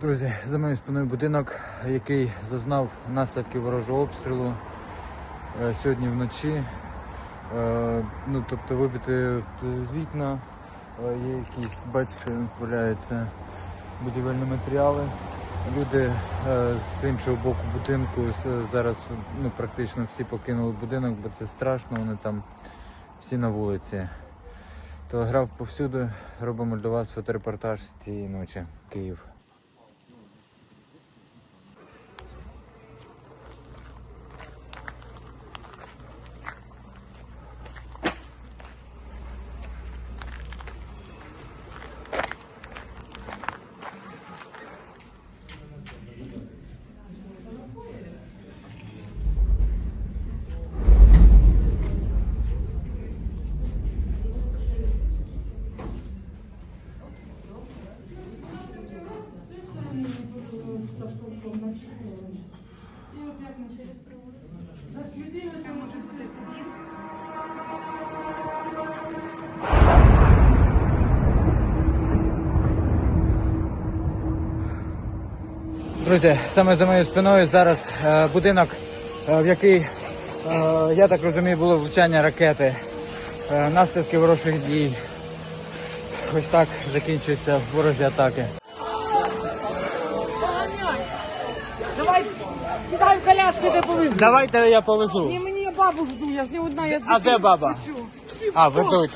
Друзі, за моєю спиною будинок, який зазнав наслідків ворожого обстрілу е, сьогодні вночі. Е, Ну, тобто вибити з вікна, е, є якісь, бачите, валяються будівельні матеріали. Люди з іншого боку будинку зараз ну, практично всі покинули будинок, бо це страшно, вони там всі на вулиці. Телеграф повсюди. Робимо для вас фоторепортаж з цієї ночі. Київ. Друзі, саме за моєю спиною зараз е, будинок, е, в який, е, я так розумію, було влучання ракети. Е, наслідки ворожих дій. Ось так закінчуються ворожі атаки. Дай в коляску, де повезу. Давайте я повезу. Ні, мені я бабу жду, я ж не одна, я дві. А де баба? А, в ви коло.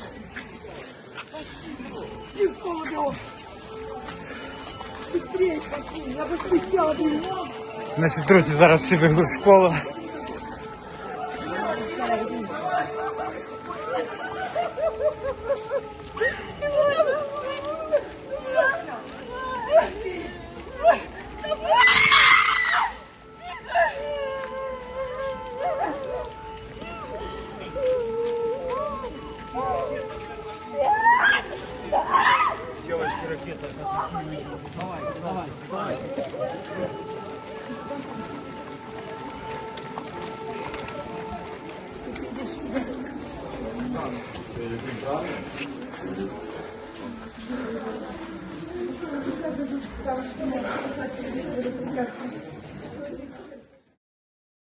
я би. Наші друзі зараз всі бігли в школу. Давай, давай, давай. Потому что мы посмотрели